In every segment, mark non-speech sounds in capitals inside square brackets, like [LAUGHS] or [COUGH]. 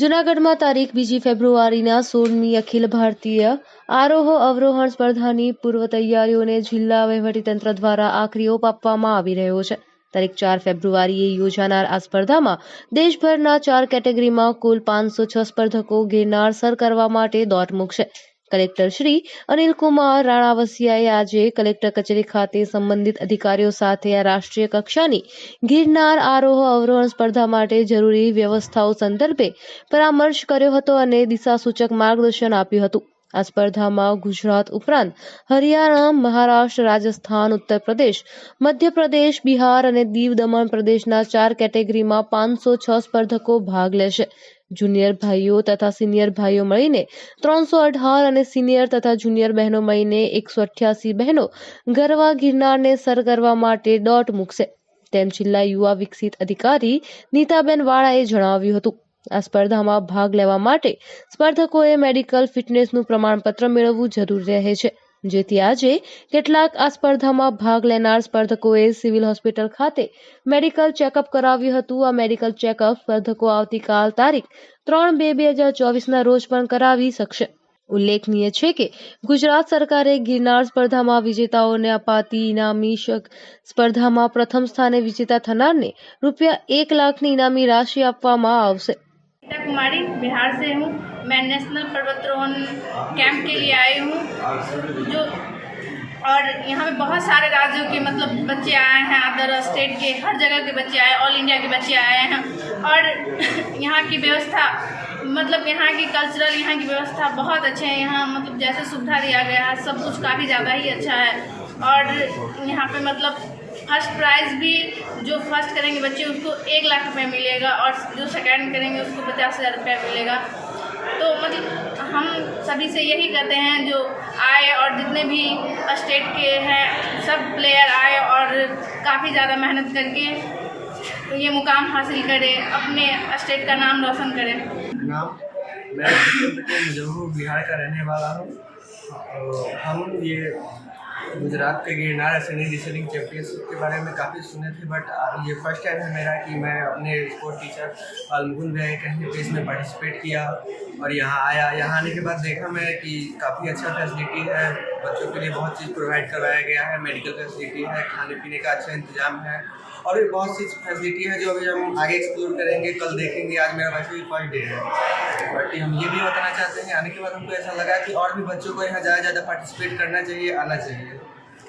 જૂનાગઢમાં તારીખ બીજી ફેબ્રુઆરીના સોળમી અખિલ ભારતીય આરોહ અવરોહણ સ્પર્ધાની પૂર્વ તૈયારીઓને જિલ્લા વહીવટીતંત્ર દ્વારા આખરી ઓપ આપવામાં આવી રહ્યો છે. તારીખ ચાર ફેબ્રુઆરીએ યોજાનાર આ સ્પર્ધામાં દેશભરના ચાર કેટેગરીમાં કુલ પાંચસો છ સ્પર્ધકો ગિરનાર સર કરવા માટે દોટ મૂકશે. કલેક્ટર શ્રી અનિલકુમાર રાણાવસિયાએ આજે કલેક્ટર કચેરી ખાતે સંબંધિત અધિકારીઓ સાથે આ રાષ્ટ્રીય કક્ષાની ગિરનાર આરોહ અવરોહણ સ્પર્ધા માટે જરૂરી વ્યવસ્થાઓ સંદર્ભે પરામર્શ કર્યો હતો અને દિશાસૂચક માર્ગદર્શન આપ્યું હતું. આ સ્પર્ધામાં ગુજરાત ઉપરાંત હરિયાણા, મહારાષ્ટ્ર, રાજસ્થાન ઉત્તર પ્રદેશ મધ્યપ્રદેશ, બિહાર અને દીવ દમણ પ્રદેશના ચાર કેટેગરીમાં પાંચસો છ સ્પર્ધકો ભાગ લેશે. જુનિયર ભાઈઓ તથા સિનિયર ભાઈઓ મળીને ત્રણસો અઢાર અને સિનિયર તથા જુનિયર બહેનો મળીને એકસો અઠ્યાસી બહેનો ગરવા ગિરનારને સર કરવા માટે દોટ મૂકશે. તેમ જિલ્લા યુવા વિકસિત અધિકારી નીતાબેન વાળાએ જણાવ્યું હતું. આ સ્પર્ધામાં ભાગ લેવા માટે સ્પર્ધકોએ મેડિકલ ફિટનેસનું પ્રમાણપત્ર મેળવવું જરૂરી રહે છે. જેથી આજે કેટલાક આ સ્પર્ધામાં ભાગ લેનાર સ્પર્ધકોએ સિવિલ હોસ્પિટલ ખાતે મેડિકલ ચેકઅપ કરાવ્યું હતું. આ મેડિકલ ચેકઅપ સ્પર્ધકો આવતીકાલ તારીખ ત્રણ બે બે હજાર ચોવીસના રોજ પણ કરાવી શકશે. ઉલ્લેખનીય છે કે ગુજરાત સરકારે ગિરનાર સ્પર્ધામાં વિજેતાઓને અપાતી ઇનામી સ્પર્ધામાં પ્રથમ સ્થાને વિજેતા થનારને રૂપિયા એક લાખની ઇનામી રાશિ આપવામાં આવશે. કુમારી, બિહાર સે હું. मैं नेशनल पर्वतारोहण कैंप के लिए आई हूँ, जो और यहाँ पे बहुत सारे राज्यों के मतलब बच्चे आए हैं अदर स्टेट के, हर जगह के बच्चे आए ऑल इंडिया के बच्चे आए हैं। और [LAUGHS] यहाँ की व्यवस्था मतलब यहाँ की कल्चरल यहाँ की व्यवस्था बहुत अच्छे हैं। यहाँ मतलब जैसे सुविधा दिया गया है, सब कुछ काफ़ी ज़्यादा ही अच्छा है। और यहाँ पे मतलब फ़र्स्ट प्राइज़ भी जो फ़र्स्ट करेंगे बच्चे, उसको एक लाख रुपये मिलेगा और जो सेकंड करेंगे, उसको पचास हज़ार रुपया मिलेगा। तो मतलब हम सभी से यही कहते हैं जो आए और जितने भी स्टेट के हैं, सब प्लेयर आए और काफ़ी ज़्यादा मेहनत करके ये मुकाम हासिल करें, अपने स्टेट का नाम रोशन करें। नाम, मैं बिहार का रहने वाला हूँ। हम ये गुजरात के गिरनार एसेंडिंग डिसेंडिंग चैंपियनशिप के बारे में काफ़ी सुने थे बट ये फ़र्स्ट टाइम है मेरा कि मैं अपने स्पोर्ट टीचर अलमुकुंद भाई कहीं पे इसमें पार्टिसिपेट किया और यहाँ आया। यहाँ आने के बाद देखा मैं कि काफ़ी अच्छा फैसिलिटी है बच्चों के लिए बहुत चीज़ प्रोवाइड करवाया गया है मेडिकल फैसिलिटी है, खाने पीने का अच्छा इंतज़ाम है और भी बहुत सी फैसिलिटी है जो अभी हम आगे एक्सप्लोर करेंगे, कल देखेंगे, आज मेरा वैसे भी फ़र्स्ट डे है। बट हम ये भी बताना चाहते हैं, आने के बाद हमको ऐसा लगा कि और भी बच्चों को यहाँ ज़्यादा ज़्यादा पार्टिसिपेट करना चाहिए, आना चाहिए।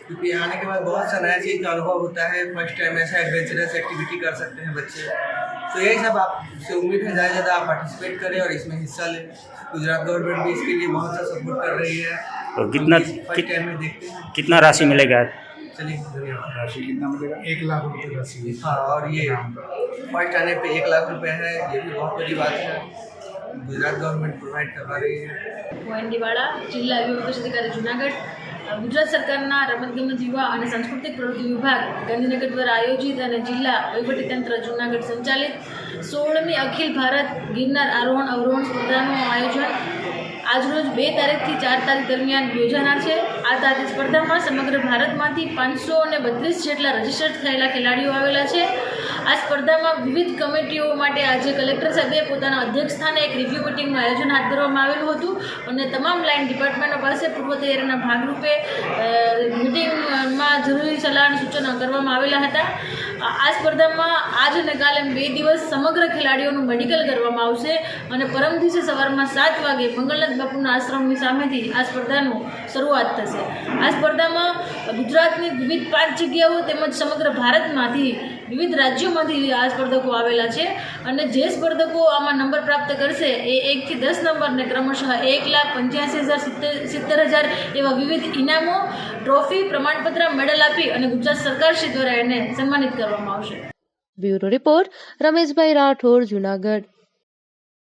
क्योंकि आने के बाद बहुत सा नया चीज़ का अनुभव होता है फ़र्स्ट टाइम ऐसा एडवेंचरस एक्टिविटी कर सकते हैं बच्चे। तो यही सब आपसे उम्मीद है ज़्यादा ज़्यादा आप पार्टिसिपेट करें और इसमें हिस्सा लें। गुजरात गवर्नमेंट भी इसके लिए बहुत सारा सपोर्ट कर रही है। तो कितना कि, कितना राशि मिलेगा? चलिए राशि कितना मिलेगा? एक लाख रुपये राशि। हाँ और ये फ़र्स्ट आने पे एक लाख रुपए है ये भी बहुत बड़ी बात है। गुजरात गवर्नमेंट प्रोवाइड करवा रही है। जिला अधिकारी जूनागढ़। ગુજરાત સરકારના રમતગમત યુવા અને સાંસ્કૃતિક પ્રવૃત્તિ વિભાગ ગાંધીનગર દ્વારા આયોજિત અને જિલ્લા વહીવટીતંત્ર જૂનાગઢ સંચાલિત સોળમી અખિલ ભારત ગિરનાર આરોહણ અવરોહણ સ્પર્ધાનું આયોજન આજરોજ બે તારીખથી ચાર તારીખ દરમિયાન યોજાનાર છે. આ તારીખ સ્પર્ધામાં સમગ્ર ભારતમાંથી પાંચસો અને બત્રીસ જેટલા રજીસ્ટર્ડ થયેલા ખેલાડીઓ આવેલા છે. આ સ્પર્ધામાં વિવિધ કમિટીઓ માટે આજે કલેક્ટર સાહેબે પોતાના અધ્યક્ષ સ્થાને એક રિવ્યૂ મિટિંગનું આયોજન હાથ ધરવામાં આવેલું હતું અને તમામ લાઇન ડિપાર્ટમેન્ટો પાસે પૂર્વ તૈયારીના ભાગરૂપે મિટિંગમાં જરૂરી સલાહ અને સૂચનો કરવામાં આવેલા હતા. આ આ સ્પર્ધામાં આજ અને કાલે બે દિવસ સમગ્ર ખેલાડીઓનું મેડિકલ કરવામાં આવશે અને પરમ દિવસે સવારમાં સાત વાગે મંગલનાથ બાપુના આશ્રમની સામેથી આ સ્પર્ધાનું શરૂઆત થશે. આ સ્પર્ધામાં ગુજરાતની વિવિધ પાંચ જગ્યાઓ તેમજ સમગ્ર ભારતમાંથી વિવિધ રાજ્યોમાંથી આ સ્પર્ધકો આવેલા છે અને જે સ્પર્ધકો આમાં નંબર પ્રાપ્ત કરશે એ એકથી દસ નંબરને ક્રમશઃ એક લાખ પંચ્યાસી હજાર સિત્તેર સિત્તેર હજાર એવા વિવિધ ઇનામો, ટ્રોફી, પ્રમાણપત્ર, મેડલ આપી અને ગુજરાત સરકારશ્રી દ્વારા એને સન્માનિત કરવામાં આવશે. Bureau report Rameshbhai Rathod, Junagadh.